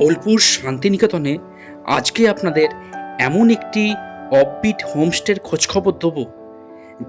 বোলপুর শান্তিনিকেতনে আজকে আপনাদের এমন একটি অফবিট হোমস্টের খোঁজখবর দেবো।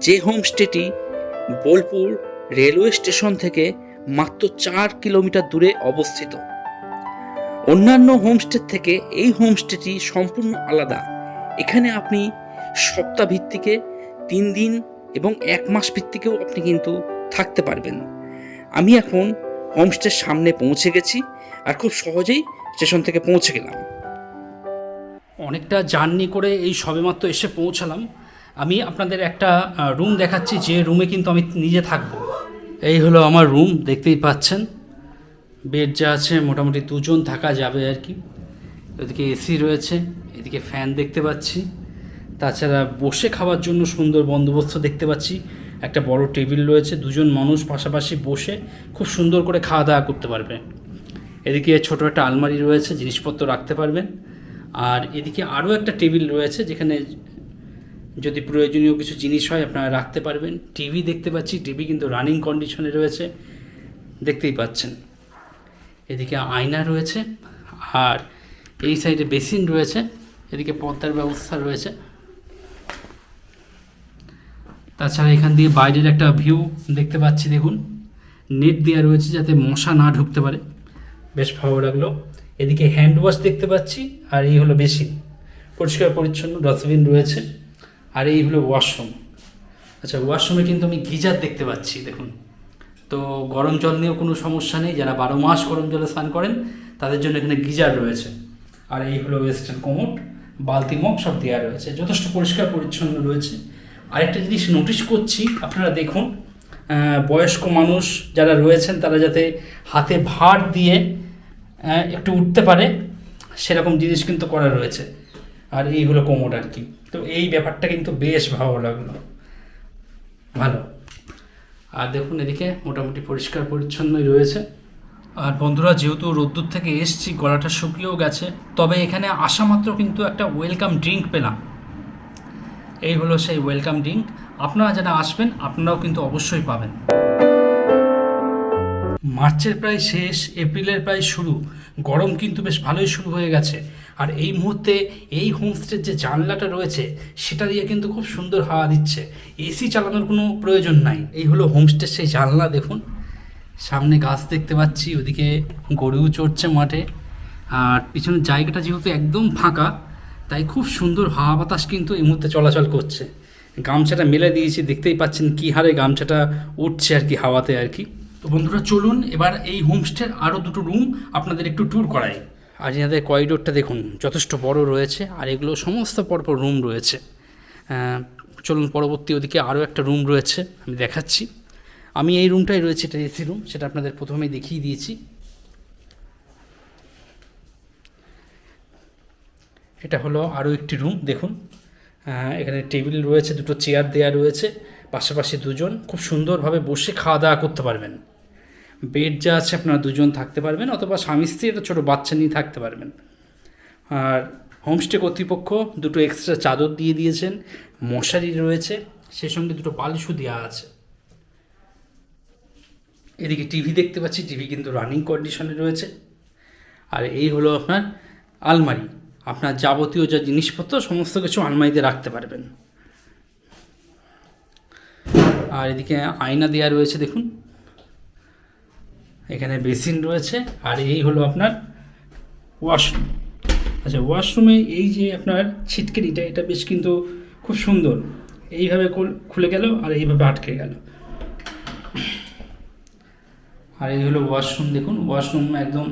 যে হোমস্টেটি বোলপুর রেলওয়ে স্টেশন থেকে মাত্র চার কিলোমিটার দূরে অবস্থিত। অন্যান্য হোমস্টের থেকে এই হোমস্টেটি সম্পূর্ণ আলাদা। এখানে আপনি সপ্তাহ ভিত্তিকে তিন দিন এবং এক মাস ভিত্তিকেও আপনি কিন্তু থাকতে পারবেন। আমি এখন হোমস্টের সামনে পৌঁছে গেছি আর খুব সহজেই স্টেশন থেকে পৌঁছে গেলাম। অনেকটা জার্নি করে এই সবেমাত্র এসে পৌঁছালাম। আমি আপনাদের একটা রুম দেখাচ্ছি, যে রুমে কিন্তু আমি নিজে থাকব। এই হলো আমার রুম দেখতেই পাচ্ছেন। বেড যা আছে, মোটামুটি দুজন থাকা যাবে আর কি। এদিকে এসি রয়েছে, এদিকে ফ্যান দেখতে পাচ্ছি। তাছাড়া বসে খাওয়ার জন্য সুন্দর বন্দোবস্ত দেখতে পাচ্ছি। একটা বড় টেবিল রয়েছে, দুজন মানুষ পাশাপাশি বসে খুব সুন্দর করে খাওয়া দাওয়া করতে পারবে। এদিকে ছোট একটা আলমারি রয়েছে, জিনিসপত্র রাখতে পারবেন। আর এদিকে আরও একটা টেবিল রয়েছে, যেখানে যদি প্রয়োজনীয় কিছু জিনিস হয় আপনারা রাখতে পারবেন। টিভি দেখতে পাচ্ছি, টিভি কিন্তু রানিং কন্ডিশনে রয়েছে, দেখতেই পাচ্ছেন। এদিকে আয়না রয়েছে, আর এই সাইডে বেসিন রয়েছে, এদিকে পর্দার ব্যবস্থা রয়েছে। তাছাড়া এখান দিয়ে বাইরের একটা ভিউ দেখতে পাচ্ছি, দেখুন। নেট দেওয়া রয়েছে যাতে মশা না ঢুকতে পারে। বেশ ভালো লাগল। এদিকে হ্যান্ড ওয়াশ দেখতে পাচ্ছি, আর এই হলো বেসিন। পরিষ্কার, পরিচ্ছন্ন ডাস্টবিন রয়েছে। আর এই হলো ওয়াশরুম আচ্ছা ওয়াশরুমে কিন্তু আমি গিজার দেখতে পাচ্ছি, দেখুন। তো গরম জল নিয়েও কোনো সমস্যা নেই, যারা বারো মাস গরম জলে স্নান করেন, তাদের জন্য এখানে গিজার রয়েছে। আর এই হলো ওয়েস্টার্ন কোমোট বালতি মগ সব দেওয়া রয়েছে। যথেষ্ট পরিষ্কার, পরিচ্ছন্ন রয়েছে। আরেকটা জিনিস নোটিশ করছি, আপনারা দেখুন বয়স্ক মানুষ যারা রয়েছেন, তারা যাতে হাতে ভার দিয়ে একটু উঠতে পারে, সেরকম জিনিস কিন্তু করা রয়েছে। আর এই হলো কোমোড আর কি। তো এই ব্যাপারটা কিন্তু বেশ ভালো লাগল। ভালো। আর দেখুন এদিকে মোটামুটি পরিষ্কার পরিচ্ছন্নই রয়েছে। আর বন্ধুরা, যেহেতু রোদ্দুর থেকে এসছি, গলাটা শুকিয়েও গেছে, তবে এখানে আসা মাত্র কিন্তু একটা ওয়েলকাম ড্রিঙ্ক পেলাম। এই হলো সেই ওয়েলকাম ড্রিঙ্ক আপনারা যারা আসবেন, আপনারাও কিন্তু অবশ্যই পাবেন। মার্চের প্রায় শেষ, এপ্রিলের প্রায় শুরু। গরম কিন্তু বেশ ভালোই শুরু হয়ে গেছে। আর এই মুহূর্তে এই হোমস্টের যে জানলাটা রয়েছে, সেটা দিয়ে কিন্তু খুব সুন্দর হাওয়া দিচ্ছে। এসি চালানোর কোনো প্রয়োজন নাই। এই হলো হোমস্টের সেই জানলা, দেখুন। সামনে গাছ দেখতে পাচ্ছি, ওদিকে গরুও চড়ছে মাঠে। আর পিছনের জায়গাটা যেহেতু একদম ফাঁকা তাই খুব সুন্দর হাওয়া বাতাস কিন্তু এই মুহূর্তে চলাচল করছে। গামছাটা মেলে দিয়েছি, দেখতেই পাচ্ছেন কী হারে গামছাটা উঠছে আর কি হাওয়াতে আর কি। তো বন্ধুরা, চলুন এবার এই হোমস্টের আরও দুটো রুম আপনাদের একটু ট্যুর করাই। আর এনাদের করিডোরটা দেখুন, যথেষ্ট বড় রয়েছে আর এগুলো সমস্ত পরপর রুম রয়েছে। চলুন পরবর্তী ওদিকে আরও একটা রুম রয়েছে, আমি দেখাচ্ছি। আমি এই রুমটাই রয়েছে এটা এসি রুম সেটা আপনাদের প্রথমেই দেখিয়ে দিয়েছি। এটা হলো আরও একটি রুম দেখুন। এখানে টেবিল রয়েছে, দুটো চেয়ার দেওয়া রয়েছে, পাশাপাশি দুজন খুব সুন্দরভাবে বসে খাওয়া দাওয়া করতে পারবেন। বেড যা আছে আপনারা দুজন থাকতে পারবেন, অথবা স্বামী স্ত্রী একটা ছোটো বাচ্চা নিয়ে থাকতে পারবেন। আর হোমস্টে কর্তৃপক্ষ দুটো এক্সট্রা চাদর দিয়ে দিয়েছেন, মশারি রয়েছে সে সঙ্গে দুটো বালিশও দেওয়া আছে। এদিকে টিভি দেখতে পাচ্ছি টিভি কিন্তু রানিং কন্ডিশনে রয়েছে। আর এই হলো আপনার আলমারি। আপনার যাবতীয় যা জিনিসপত্র, সমস্ত কিছু আলমারিতে রাখতে পারবেন। আর এদিকে আয়না দেওয়া রয়েছে, দেখুন। এখানে বেসিন রয়েছে, আর এই হলো আপনার ওয়াশরুম। আচ্ছা ওয়াশরুমে এই যে আপনার ছিটকেরিটা এটা বেশ কিন্তু খুব সুন্দর। এইভাবে খুলে গেল আর এইভাবে আটকে গেল। আর এই হলো ওয়াশরুম, দেখুন। ওয়াশরুম একদম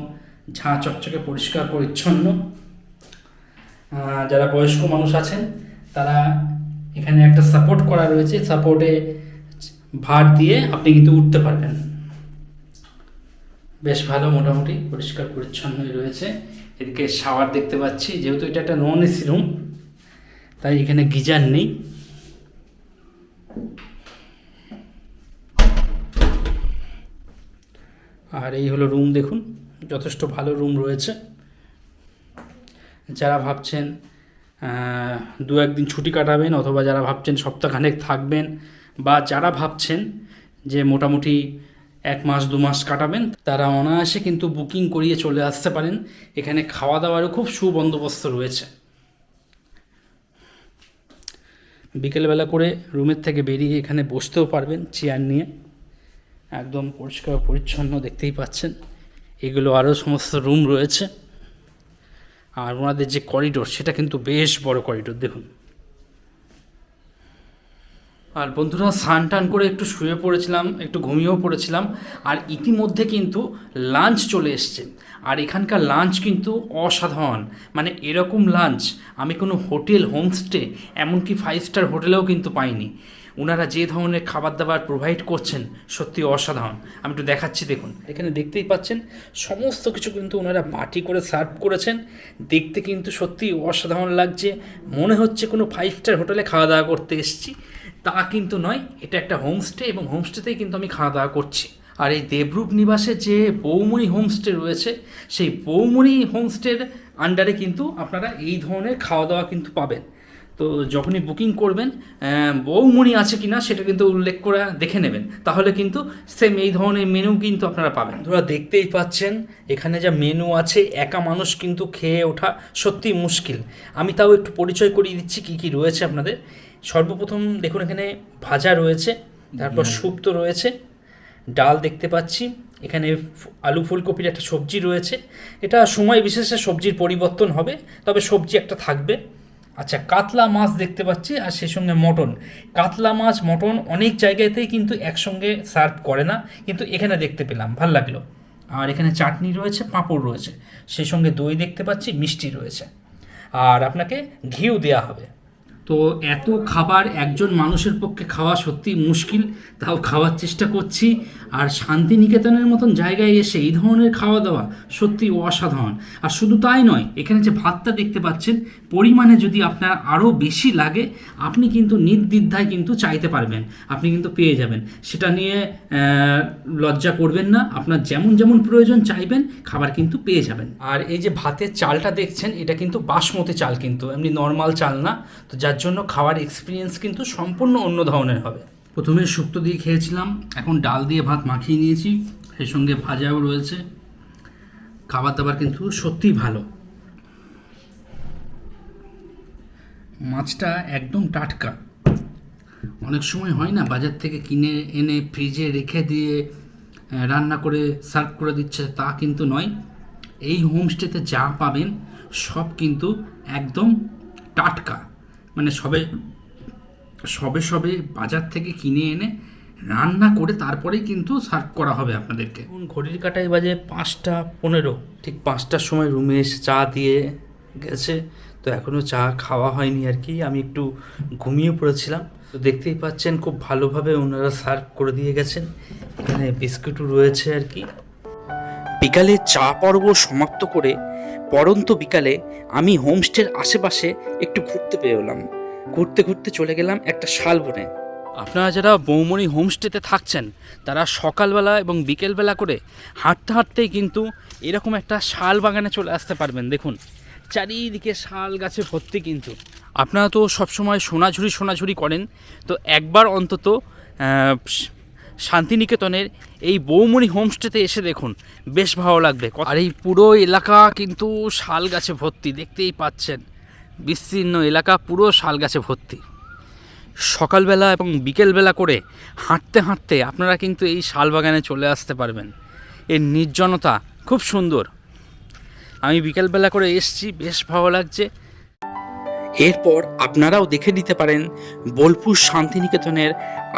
ঝাঁ চকচকে পরিষ্কার, পরিচ্ছন্ন। যারা বয়স্ক মানুষ আছেন, তারা এখানে একটা সাপোর্ট করা রয়েছে। সাপোর্টে ভার দিয়ে আপনি কিন্তু উঠতে পারবেন। বেশ ভালো, মোটামুটি পরিষ্কার, পরিচ্ছন্নই রয়েছে। এদিকে শাওয়ার দেখতে পাচ্ছি, যেহেতু এটা একটা নন এসি রুম তাই এখানে গিজার নেই। আর এই হলো রুম দেখুন, যথেষ্ট ভালো রুম রয়েছে। যারা ভাবছেন দু একদিন ছুটি কাটাবেন অথবা যারা ভাবছেন সপ্তাহখানেক থাকবেন বা যারা ভাবছেন যে মোটামুটি এক মাস, দু মাস কাটাবেন, তারা অনায়াসে কিন্তু বুকিং করিয়ে চলে আসতে পারেন। এখানে খাওয়া দাওয়ারও খুব সুবন্দোবস্ত রয়েছে। বিকেলবেলা করে রুমের থেকে বেরিয়ে এখানে বসতেও পারবেন চেয়ার নিয়ে। একদম পরিষ্কার পরিচ্ছন্ন দেখতেই পাচ্ছেন। এগুলো আরও সমস্ত রুম রয়েছে। আর ওনাদের যে করিডোর সেটা কিন্তু বেশ বড় করিডোর দেখুন। আর বন্ধুরা, স্নান টান করে একটু শুয়ে পড়েছিলাম, একটু ঘুমিয়েও পড়েছিলাম, আর ইতিমধ্যে কিন্তু লাঞ্চ চলে এসছে। আর এখানকার লাঞ্চ কিন্তু অসাধারণ। মানে এরকম লাঞ্চ আমি কোনো হোটেল হোমস্টে এমনকি ফাইভ স্টার হোটেলেও কিন্তু পাইনি। ওনারা যে ধরনের খাবার দাবার প্রোভাইড করছেন সত্যি অসাধারণ। আমি একটু দেখাচ্ছি, দেখুন। এখানে দেখতেই পাচ্ছেন, সমস্ত কিছু কিন্তু ওনারা বাটি করে সার্ভ করেছেন। দেখতে কিন্তু সত্যি অসাধারণ লাগছে। মনে হচ্ছে কোনো ফাইভ স্টার হোটেলে খাওয়া দাওয়া করতে এসেছি। তা কিন্তু নয়, এটা একটা হোমস্টে এবং হোমস্টেতেই কিন্তু আমি খাওয়া দাওয়া করছি। আর এই দেবরূপ নিবাসে যে বৌমণি হোমস্টে রয়েছে, সেই বৌমণি হোমস্টের আন্ডারে কিন্তু আপনারা এই ধরনের খাওয়া দাওয়া কিন্তু পাবেন। তো যখনই বুকিং করবেন বৌমণি আছে কি না সেটা কিন্তু উল্লেখ করে দেখে নেবেন। তাহলে কিন্তু সেম এই ধরনের মেনু কিন্তু আপনারা পাবেন। ধরা দেখতেই পাচ্ছেন এখানে যা মেনু আছে একা মানুষ কিন্তু খেয়ে ওঠা সত্যি মুশকিল। আমি তাও একটু পরিচয় করিয়ে দিচ্ছি কি কি রয়েছে আপনাদের। সর্বপ্রথম দেখুন এখানে ভাজা রয়েছে তারপর শুক্তো রয়েছে ডাল দেখতে পাচ্ছি এখানে আলু ফুলকপির একটা সবজি রয়েছে। এটা সময় বিশেষে সবজির পরিবর্তন হবে তবে সবজি একটা থাকবে। আচ্ছা কাতলা মাছ দেখতে পাচ্ছি, আর সে সঙ্গে মটন। কাতলা মাছ, মটন অনেক জায়গাতেই কিন্তু একসঙ্গে সার্ভ করে না, কিন্তু এখানে দেখতে পেলাম, ভালো লাগল। আর এখানে চাটনি রয়েছে, পাঁপড় রয়েছে, সেই সঙ্গে দই দেখতে পাচ্ছি, মিষ্টি রয়েছে। আর আপনাকে ঘিউ দেওয়া হবে। তো এত খাবার একজন মানুষের পক্ষে খাওয়া সত্যি মুশকিল, তাও খাওয়ার চেষ্টা করছি। আর শান্তিনিকেতনের মতন জায়গায় এসে এই ধরনের খাওয়া দাওয়া সত্যি অসাধারণ। আর শুধু তাই নয়, এখানে যে ভাতটা দেখতে পাচ্ছেন, পরিমাণে যদি আপনার আরও বেশি লাগে, আপনি কিন্তু নির্দ্বিধায় কিন্তু চাইতে পারবেন, আপনি কিন্তু পেয়ে যাবেন। সেটা নিয়ে লজ্জা করবেন না, আপনার যেমন যেমন প্রয়োজন চাইবেন, খাবার কিন্তু পেয়ে যাবেন। আর এই যে ভাতের চালটা দেখছেন, এটা কিন্তু বাসমতি চাল কিন্তু, এমনি নর্মাল চাল না। তো যার জন্য খাওয়ার এক্সপিরিয়েন্স কিন্তু সম্পূর্ণ অন্য ধরনের হবে। প্রথমে শুক্তো দিয়ে খেয়েছিলাম, এখন ডাল দিয়ে ভাত মাখিয়ে নিয়েছি, সেই সঙ্গে ভাজাও রয়েছে। খাবার দাবার কিন্তু সত্যিই ভালো। মাছটা একদম টাটকা। অনেক সময় হয় না, বাজার থেকে কিনে এনে ফ্রিজে রেখে দিয়ে রান্না করে সার্ভ করে দিচ্ছে, তা কিন্তু নয়। এই হোমস্টেতে যা পাবেন, সব কিন্তু একদম টাটকা। মানে সবে সবে সবে বাজার থেকে কিনে এনে রান্না করে তারপরেই কিন্তু সার্ভ করা হবে আপনাদেরকে। ঘড়ির কাটায় বাজে পাঁচটা পনেরো, ঠিক পাঁচটার সময় রুমে এসে চা দিয়ে গেছে, তো এখনও চা খাওয়া হয়নি আর কি, আমি একটু ঘুমিয়ে পড়েছিলাম, তো দেখতেই পাচ্ছেন খুব ভালোভাবে ওনারা সার্ভ করে দিয়ে গেছেন, এখানে বিস্কুটও রয়েছে আর কি। বিকালে চা পর্ব সমাপ্ত করে পরন্ত বিকালে আমি হোমস্টের আশেপাশে একটু ঘুরতে বেরোলাম। ঘুরতে ঘুরতে চলে গেলাম একটা শালবনে। আপনারা যারা বৌমণি হোমস্টেতে থাকছেন, তারা সকালবেলা এবং বিকেলবেলা করে হাঁটতে হাঁটতেই কিন্তু এরকম একটা শাল বাগানে চলে আসতে পারবেন। দেখুন, চারিদিকে শাল গাছে ভর্তি কিন্তু। আপনারা তো সবসময় সোনাঝুরি সোনাঝুরি করেন। তো একবার অন্তত শান্তিনিকেতনের এই বৌমণি হোমস্টেতে এসে দেখুন বেশ ভালো লাগবে। আর এই পুরো এলাকা কিন্তু শাল গাছে ভর্তি দেখতেই পাচ্ছেন। বিস্তীর্ণ এলাকা পুরো শাল গাছে ভর্তি। সকালবেলা এবং বিকেলবেলা করে হাঁটতে হাঁটতে আপনারা কিন্তু এই শাল বাগানে চলে আসতে পারবেন। এর নির্জনতা খুব সুন্দর। আমি বিকেলবেলা করে এসছি বেশ ভালো লাগছে। এরপর আপনারাও দেখে নিতে পারেন বোলপুর শান্তিনিকেতনের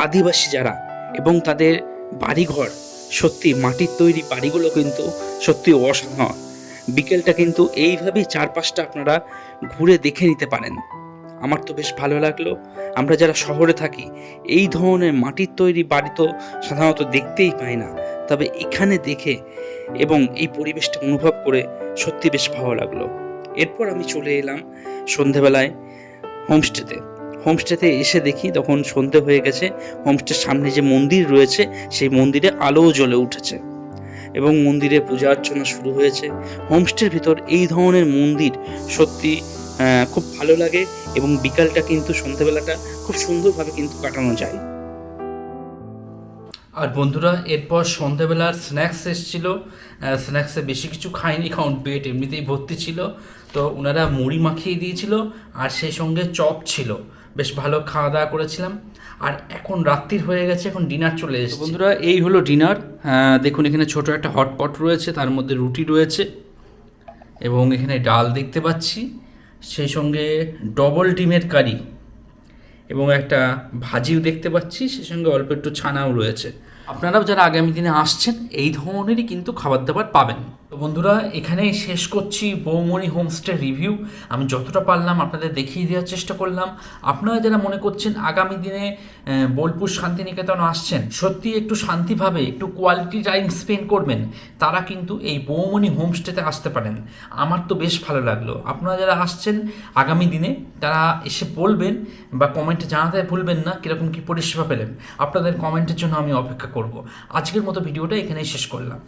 আদিবাসী যারা এবং তাদের বাড়িঘর, সত্যি মাটির তৈরি বাড়িগুলো কিন্তু সত্যি অসাধারণ। বিকেলটা কিন্তু এইভাবেই চারপাশটা আপনারা ঘুরে দেখে নিতে পারেন। আমার তো বেশ ভালো লাগল। আমরা যারা শহরে থাকি, এই ধরনের মাটির তৈরি বাড়ি তো সাধারণত দেখতেই পাই না। তবে এখানে দেখে এবং এই পরিবেশটা অনুভব করে সত্যি বেশ ভালো লাগল। এরপর আমি চলে এলাম সন্ধেবেলায় হোমস্টেতে। হোমস্টেতে এসে দেখি তখন সন্ধে হয়ে গেছে। হোমস্টের সামনে যে মন্দির রয়েছে, সেই মন্দিরে আলোও জ্বলে উঠেছে এবং মন্দিরে পূজা অর্চনা শুরু হয়েছে। হোমস্টের ভিতর এই ধরনের মন্দির সত্যি খুব ভালো লাগে এবং বিকালটা কিন্তু সন্ধ্যেবেলাটা খুব সুন্দরভাবে কিন্তু কাটানো যায়। আর বন্ধুরা, এরপর সন্ধেবেলার স্ন্যাক্স এসেছিল। স্ন্যাক্সে বেশি কিছু খাইনি, কারণ পেট এমনিতেই ভর্তি ছিল। তো ওনারা মুড়ি মাখিয়ে দিয়েছিল, আর সেই সঙ্গে চপ ছিল। বেশ ভালো খাওয়া দাওয়া করেছিলাম। আর এখন রাত্রির হয়ে গেছে এখন ডিনার চলে এসেছে। বন্ধুরা এই হলো ডিনার দেখুন এখানে ছোট একটা হটপট রয়েছে তার মধ্যে রুটি রয়েছে এবং এখানে ডাল দেখতে পাচ্ছি। সেই সঙ্গে ডবল ডিমের কারি এবং একটা ভাজিও দেখতে পাচ্ছি সেই সঙ্গে অল্প একটু ছানাও রয়েছে। আপনারাও যারা আগামী দিনে আসছেন এই ধরনেরই কিন্তু খাবার দাবার পাবেন। তো বন্ধুরা, এখানেই শেষ করছি বৌমণি হোমস্টে রিভিউ। আমি যতটা পারলাম আপনাদের দেখিয়ে দেওয়ার চেষ্টা করলাম। আপনারা যারা মনে করছেন আগামী দিনে বোলপুর শান্তিনিকেতন আসছেন, সত্যি একটু শান্তিভাবে, একটু কোয়ালিটি টাইম স্পেন্ড করবেন, তারা কিন্তু এই বৌমণি হোমস্টেতে আসতে পারেন। আমার তো বেশ ভালো লাগল। আপনারা যারা আসছেন আগামী দিনে, তারা এসে বলবেন বা কমেন্টে জানাতে ভুলবেন না, কীরকম কী পরিষেবা পেলেন। আপনাদের কমেন্টের জন্য আমি অপেক্ষা করব। আজকের মতো ভিডিওটা এখানেই শেষ করলাম।